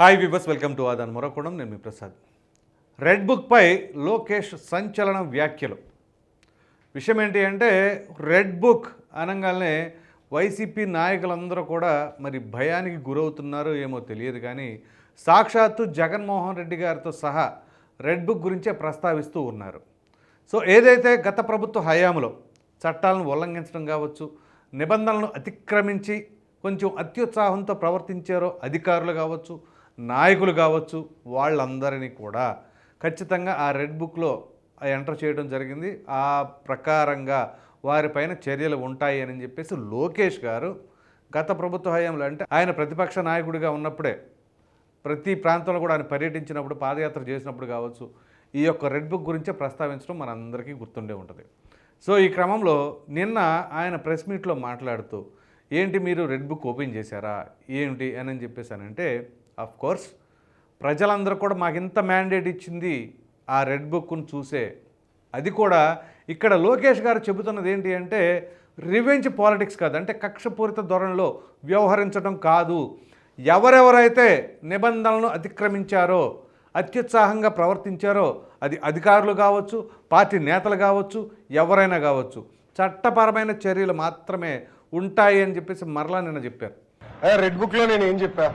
Hi విబస్ welcome to ఆదాన్ మరొకడం నేను మీ ప్రసాద్ రెడ్ బుక్పై లోకేష్ సంచలన వ్యాఖ్యలు. విషయం ఏంటి అంటే రెడ్ బుక్ అనగానే వైసీపీ నాయకులందరూ కూడా మరి భయానికి గురవుతున్నారో ఏమో తెలియదు కానీ సాక్షాత్తు జగన్మోహన్ రెడ్డి గారితో సహా రెడ్ బుక్ గురించే ప్రస్తావిస్తూ ఉన్నారు. సో ఏదైతే గత ప్రభుత్వ హయాంలో చట్టాలను ఉల్లంఘించడం కావచ్చు నిబంధనలను అతిక్రమించి కొంచెం అత్యుత్సాహంతో ప్రవర్తించారో అధికారులు కావచ్చు నాయకులు కావచ్చు వాళ్ళందరినీ కూడా ఖచ్చితంగా ఆ రెడ్ బుక్లో ఎంటర్ చేయడం జరిగింది. ఆ ప్రకారంగా వారిపైన చర్యలు ఉంటాయి అని చెప్పేసి లోకేష్ గారు గత ప్రభుత్వ హయాంలో అంటే ఆయన ప్రతిపక్ష నాయకుడిగా ఉన్నప్పుడే ప్రతి ప్రాంతంలో కూడా ఆయన పర్యటించినప్పుడు పాదయాత్ర చేసినప్పుడు కావచ్చు ఈ యొక్క రెడ్ బుక్ గురించే ప్రస్తావించడం మనందరికీ గుర్తుండే ఉంటుంది. సో ఈ క్రమంలో నిన్న ఆయన ప్రెస్ మీట్లో మాట్లాడుతూ ఏంటి మీరు రెడ్ బుక్ ఓపెన్ చేశారా? ఏంటి? అని చెప్పేసానంటే ఆఫ్ కోర్స్ ప్రజలందరూ కూడా మాకు ఇంత మ్యాండేట్ ఇచ్చింది ఆ రెడ్ బుక్ను చూసే. అది కూడా ఇక్కడ లోకేష్ గారు చెబుతున్నది ఏంటి అంటే రివెంజ్ పాలిటిక్స్ కాదు. అంటే కక్షపూరిత ధోరణిలో వ్యవహరించడం కాదు. ఎవరెవరైతే నిబంధనలను అతిక్రమించారో అత్యుత్సాహంగా ప్రవర్తించారో అది అధికారులు కావచ్చు పార్టీ నేతలు కావచ్చు ఎవరైనా కావచ్చు చట్టపరమైన చర్యలు మాత్రమే ఉంటాయి అని చెప్పేసి మరలా నిన్న చెప్పారు. రెడ్ బుక్లో నేను ఏం చెప్పాను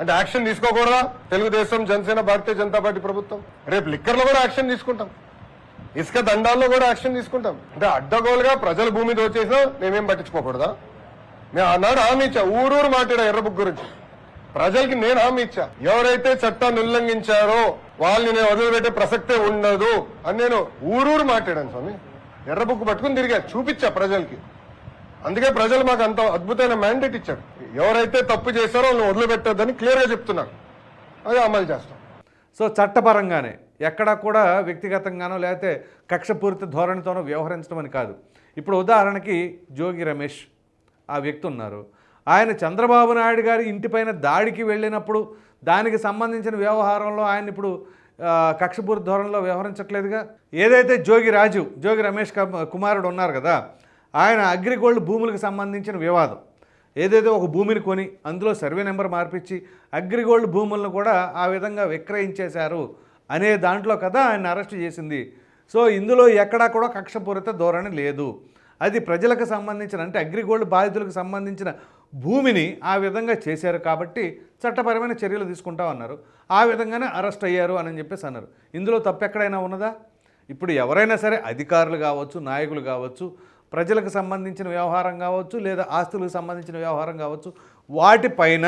అంటే యాక్షన్ తీసుకోకూడదా? తెలుగుదేశం జనసేన భారతీయ జనతా పార్టీ ప్రభుత్వం. రేపు లిక్కర్లో కూడా యాక్షన్ తీసుకుంటాం. ఇసుక దండాల్లో కూడా యాక్షన్ తీసుకుంటాం. అంటే అడ్డగోలుగా ప్రజల భూమి దోచేసినా మేమేం పట్టించుకోకూడదా? మేము ఆనాడు హామీ ఇచ్చా. ఊరూరు మాట్లాడా ఎర్రబుక్ గురించి. ప్రజలకి నేను హామీ ఇచ్చా. ఎవరైతే చట్టాన్ని ఉల్లంఘించారో వాళ్ళని నేను వదిలిపెట్టే ప్రసక్తే ఉండదు అని నేను ఊరూరు మాట్లాడాను స్వామి. ఎర్రబుక్ పట్టుకుని తిరిగా చూపించా ప్రజలకి. అందుకే ప్రజలు మాకు అంత అద్భుతమైన మ్యాండేట్ ఇచ్చారు. ఎవరైతే తప్పు చేశారో వాళ్ళని వదిలిపెట్టొద్దని క్లియర్గా చెప్తున్నారు. అదే అమలు చేస్తాం. సో చట్టపరంగానే ఎక్కడా కూడా వ్యక్తిగతంగానో లేకపోతే కక్షపూరిత ధోరణితోనో వ్యవహరించడం అని కాదు. ఇప్పుడు ఉదాహరణకి జోగి రమేష్ ఆ వ్యక్తి ఉన్నారు. ఆయన చంద్రబాబు నాయుడు గారి ఇంటిపైన దాడికి వెళ్ళినప్పుడు దానికి సంబంధించిన వ్యవహారంలో ఆయన ఇప్పుడు కక్షపూరిత ధోరణిలో వ్యవహరించట్లేదుగా. ఏదైతే జోగి రాజు జోగి రమేష్ కుమారుడు ఉన్నారు కదా ఆయన అగ్రిగోల్డ్ భూములకు సంబంధించిన వివాదం. ఏదైతే ఒక భూమిని కొని అందులో సర్వే నెంబర్ మార్పించి అగ్రిగోల్డ్ భూములను కూడా ఆ విధంగా విక్రయించేశారు అనే దాంట్లో కదా ఆయన అరెస్ట్ చేసింది. సో ఇందులో ఎక్కడా కూడా కక్షపూరిత ధోరణి లేదు. అది ప్రజలకు సంబంధించిన అంటే అగ్రిగోల్డ్ బాధితులకు సంబంధించిన భూమిని ఆ విధంగా చేశారు కాబట్టి చట్టపరమైన చర్యలు తీసుకుంటామన్నారు ఆ విధంగానే అరెస్ట్ అయ్యారు అని చెప్పేసి అన్నారు. ఇందులో తప్పు ఎక్కడైనా ఉన్నదా? ఇప్పుడు ఎవరైనా సరే అధికారులు కావచ్చు నాయకులు కావచ్చు ప్రజలకు సంబంధించిన వ్యవహారం కావచ్చు లేదా ఆస్తులకు సంబంధించిన వ్యవహారం కావచ్చు వాటిపైన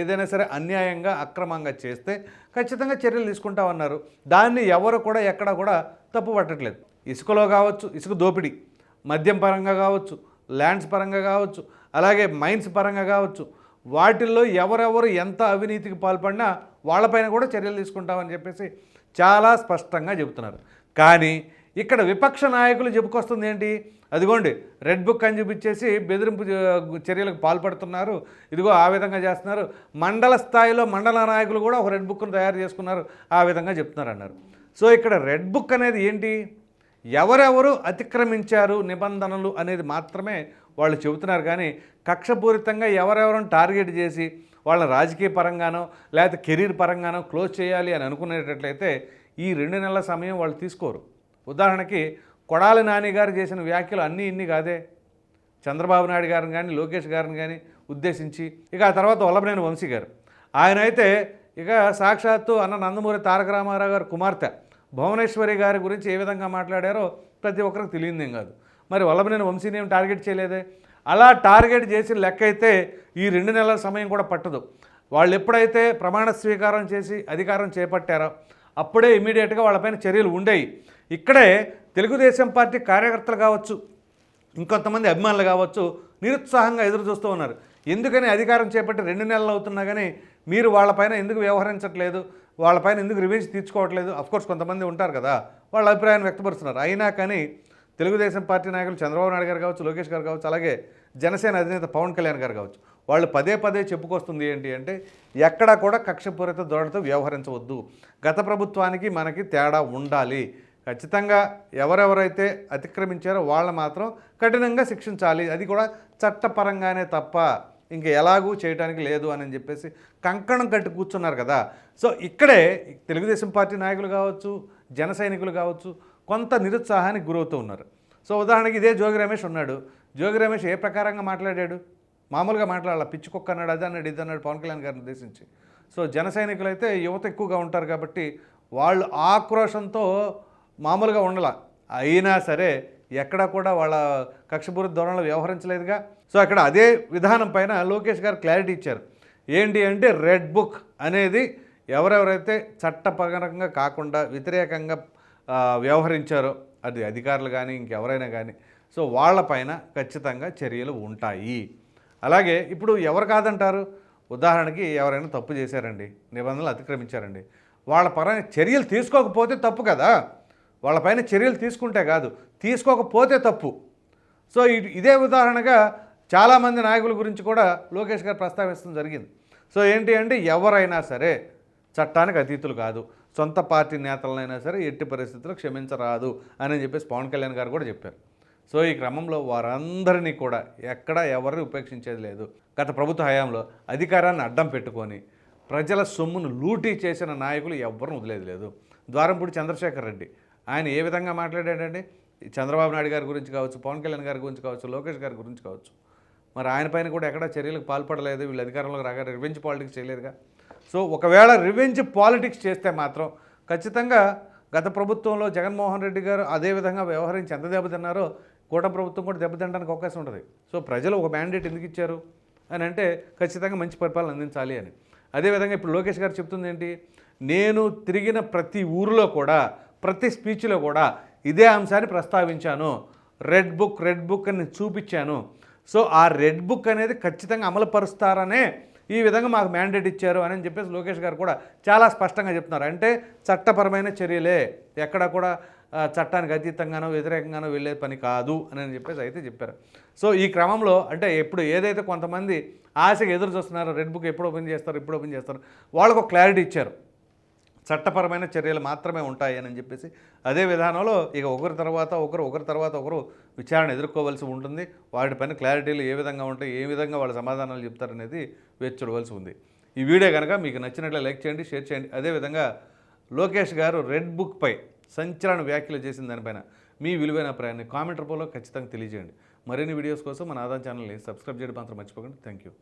ఏదైనా సరే అన్యాయంగా అక్రమంగా చేస్తే ఖచ్చితంగా చర్యలు తీసుకుంటామన్నారు దాన్ని ఎవరు కూడా ఎక్కడ కూడా తప్పు పట్టట్లేదు. ఇసుకలో కావచ్చు ఇసుక దోపిడీ. మద్యం పరంగా కావచ్చు ల్యాండ్స్ పరంగా కావచ్చు అలాగే మైన్స్ పరంగా కావచ్చు వాటిల్లో ఎవరెవరు ఎంత అవినీతికి పాల్పడినా వాళ్ళపైన కూడా చర్యలు తీసుకుంటామని చెప్పేసి చాలా స్పష్టంగా చెబుతున్నారు. కానీ ఇక్కడ విపక్ష నాయకులు చెప్పుకొస్తుంది ఏంటి? అదిగోండి రెడ్ బుక్ అని చూపించేసి బెదిరింపు చర్యలకు పాల్పడుతున్నారు. ఇదిగో ఆ విధంగా చేస్తున్నారు. మండల స్థాయిలో మండల నాయకులు కూడా ఒక రెడ్ బుక్ను తయారు చేసుకున్నారు. ఆ విధంగా చెప్తున్నారు అన్నారు సో ఇక్కడ రెడ్ బుక్ అనేది ఏంటి? ఎవరెవరు అతిక్రమించారు నిబంధనలు అనేది మాత్రమే వాళ్ళు చెబుతున్నారు. కానీ కక్షపూరితంగా ఎవరెవరిని టార్గెట్ చేసి వాళ్ళని రాజకీయ పరంగానో లేకపోతే కెరీర్ పరంగానో క్లోజ్ చేయాలి అని అనుకునేటట్లయితే ఈ రెండు నెలల సమయం వాళ్ళు తీసుకోరు. ఉదాహరణకి కొడాలి నాని గారు చేసిన వ్యాఖ్యలు అన్నీ ఇన్ని కాదే. చంద్రబాబు నాయుడు గారిని కానీ లోకేష్ గారిని కానీ ఉద్దేశించి ఇక ఆ తర్వాత వల్లభనేని వంశీ గారు. ఆయన అయితే ఇక సాక్షాత్తు అన్న నందమూరి తారక రామారావు గారు కుమార్తె. భువనేశ్వరి గారి గురించి ఏ విధంగా మాట్లాడారో ప్రతి ఒక్కరికి తెలియదేం కాదు. మరి వల్లభనేని వంశీని ఏం టార్గెట్ చేయలేదే? అలా టార్గెట్ చేసిన లెక్క అయితే ఈ రెండు నెలల సమయం కూడా పట్టదు. వాళ్ళు ఎప్పుడైతే ప్రమాణ స్వీకారం చేసి అధికారం చేపట్టారో అప్పుడే ఇమీడియట్గా వాళ్ళపైన చర్యలు ఉండేవి ఇక్కడే తెలుగుదేశం పార్టీ కార్యకర్తలు కావచ్చు ఇంకొంతమంది అభిమానులు కావచ్చు నిరుత్సాహంగా ఎదురు చూస్తూ ఉన్నారు. ఎందుకని అధికారం చేపట్టి రెండు నెలలు అవుతున్నా కానీ మీరు వాళ్ళపైన ఎందుకు వ్యవహరించట్లేదు? వాళ్ళపైన ఎందుకు రివెంజ్ తీర్చుకోవట్లేదు అఫ్కోర్స్ కొంతమంది ఉంటారు కదా వాళ్ళ అభిప్రాయాన్ని వ్యక్తపరుస్తున్నారు. అయినా కానీ తెలుగుదేశం పార్టీ నాయకులు చంద్రబాబు నాయుడు గారు కావచ్చు లోకేష్ గారు కావచ్చు అలాగే జనసేన అధినేత పవన్ కళ్యాణ్ గారు కావచ్చు వాళ్ళు పదే పదే చెప్పుకొస్తుంది ఏంటి అంటే ఎక్కడా కూడా కక్షపూరిత ధోరణితో వ్యవహరించవద్దు. గత ప్రభుత్వానికి మనకి తేడా ఉండాలి. ఖచ్చితంగా ఎవరెవరైతే అతిక్రమించారో వాళ్ళు మాత్రం కఠినంగా శిక్షించాలి. అది కూడా చట్టపరంగానే తప్ప ఇంక ఎలాగూ చేయడానికి లేదు అని చెప్పేసి కంకణం కట్టి కూర్చున్నారు కదా. సో ఇక్కడే తెలుగుదేశం పార్టీ నాయకులు కావచ్చు జన సైనికులు కావచ్చు కొంత నిరుత్సాహానికి గురవుతూ ఉన్నారు. సో ఉదాహరణకి ఇదే జోగి రమేష్ ఉన్నాడు. జోగి రమేష్ ఏ ప్రకారంగా మాట్లాడాడు? మామూలుగా మాట్లాడాల? పిచ్చి కుక్క అన్నాడు అది అన్నాడు ఇది అన్నాడు పవన్ కళ్యాణ్ గారిని ఉద్దేశించి. సో జన సైనికులు అయితే యువత ఎక్కువగా ఉంటారు కాబట్టి వాళ్ళు ఆక్రోషంతో మామూలుగా ఉండాల. అయినా సరే ఎక్కడ కూడా వాళ్ళ కక్షపూరిత ధోరణిలో వ్యవహరించలేదుగా. సో అక్కడ అదే విధానం పైన లోకేష్ గారు క్లారిటీ ఇచ్చారు. ఏంటి అంటే రెడ్ బుక్ అనేది ఎవరెవరైతే చట్టపరంగా కాకుండా వ్యతిరేకంగా వ్యవహరించారో అది అధికారులు కానీ ఇంకెవరైనా కానీ సో వాళ్ళపైన ఖచ్చితంగా చర్యలు ఉంటాయి. అలాగే ఇప్పుడు ఎవరు కాదంటారు? ఉదాహరణకి ఎవరైనా తప్పు చేశారండి నిబంధనలు అతిక్రమించారండి. వాళ్ళ పరైన చర్యలు తీసుకోకపోతే తప్పు కదా? వాళ్ళపైన చర్యలు తీసుకుంటే కాదు తీసుకోకపోతే తప్పు. సో ఇదే ఉదాహరణగా చాలామంది నాయకుల గురించి కూడా లోకేష్ గారు ప్రస్తావించడం జరిగింది. సో ఏంటి అంటే ఎవరైనా సరే చట్టానికి అతీతులు కాదు. సొంత పార్టీ నేతలనైనా సరే ఎట్టి పరిస్థితుల్లో క్షమించరాదు అని చెప్పేసి పవన్ కళ్యాణ్ గారు కూడా చెప్పారు. సో ఈ క్రమంలో వారందరినీ కూడా ఎక్కడ ఎవరిని ఉపేక్షించేది లేదు. గత ప్రభుత్వ హయాంలో అధికారాన్ని అడ్డం పెట్టుకొని ప్రజల సొమ్మును లూటీ చేసిన నాయకులు ఎవ్వరూ వదిలేదు లేదు. ద్వారంపూడి చంద్రశేఖర్ రెడ్డి ఆయన ఏ విధంగా మాట్లాడాడండి చంద్రబాబు నాయుడు గారి గురించి కావచ్చు పవన్ కళ్యాణ్ గారి గురించి కావచ్చు లోకేష్ గారి గురించి కావచ్చు. మరి ఆయన పైన కూడా ఎక్కడ చర్యలకు పాల్పడలేదు వీళ్ళు అధికారంలోకి రాగా రివెంజ్ పాలిటిక్స్ చేయలేదుగా. సో ఒకవేళ రివెంజ్ పాలిటిక్స్ చేస్తే మాత్రం ఖచ్చితంగా గత ప్రభుత్వంలో జగన్మోహన్ రెడ్డి గారు అదే విధంగా వ్యవహరించి ఎంత దెబ్బతిన్నారో కూటమి ప్రభుత్వం కూడా దెబ్బతినడానికి అవకాశం ఉంటుంది. సో ప్రజలు ఒక మ్యాండేట్ ఎందుకు ఇచ్చారు అని అంటే ఖచ్చితంగా మంచి పరిపాలన అందించాలి అని. అదేవిధంగా ఇప్పుడు లోకేష్ గారు చెప్తుంది ఏంటి నేను తిరిగిన ప్రతి ఊరిలో కూడా ప్రతి స్పీచ్లో కూడా ఇదే అంశాన్ని ప్రస్తావించాను. రెడ్ బుక్ రెడ్ బుక్ అని చూపించాను. సో ఆ రెడ్ బుక్ అనేది ఖచ్చితంగా అమలుపరుస్తారనే ఈ విధంగా మాకు మ్యాండేట్ ఇచ్చారు అని చెప్పేసి లోకేష్ గారు కూడా చాలా స్పష్టంగా చెప్తున్నారు. అంటే చట్టపరమైన చర్యలే. ఎక్కడ కూడా చట్టానికి అతీతంగానో వ్యతిరేకంగానో వెళ్ళే పని కాదు అని చెప్పేసి అయితే చెప్పారు. సో ఈ క్రమంలో అంటే ఎప్పుడు ఏదైతే కొంతమంది ఆశగా ఎదురు చూస్తున్నారో రెడ్ బుక్ ఎప్పుడు ఓపెన్ చేస్తారు ఎప్పుడు ఓపెన్ చేస్తారు వాళ్ళకు ఒక క్లారిటీ ఇచ్చారు. చట్టపరమైన చర్యలు మాత్రమే ఉంటాయని చెప్పేసి అదే విధానంలో ఇక ఒకరి తర్వాత ఒకరు ఒకరి తర్వాత ఒకరు విచారణ ఎదుర్కోవాల్సి ఉంటుంది. వాటిపైన క్లారిటీలు ఏ విధంగా ఉంటాయి ఏ విధంగా వాళ్ళ సమాధానాలు చెప్తారనేది వేచి చూడవలసి ఉంది. ఈ వీడియో కనుక మీకు నచ్చినట్లే లైక్ చేయండి షేర్ చేయండి. అదేవిధంగా లోకేష్ గారు రెడ్ బుక్పై సంచలన వ్యాఖ్యలు చేసిన దానిపైన మీ విలువైన అభిప్రాయాన్ని కామెంట్ రూపంలో ఖచ్చితంగా తెలియజేయండి. మరిన్ని వీడియోస్ కోసం మన ఆదాన్ ఛానల్ని సబ్స్క్రైబ్ చేయడం మాత్రం మర్చిపోకండి. Thank you.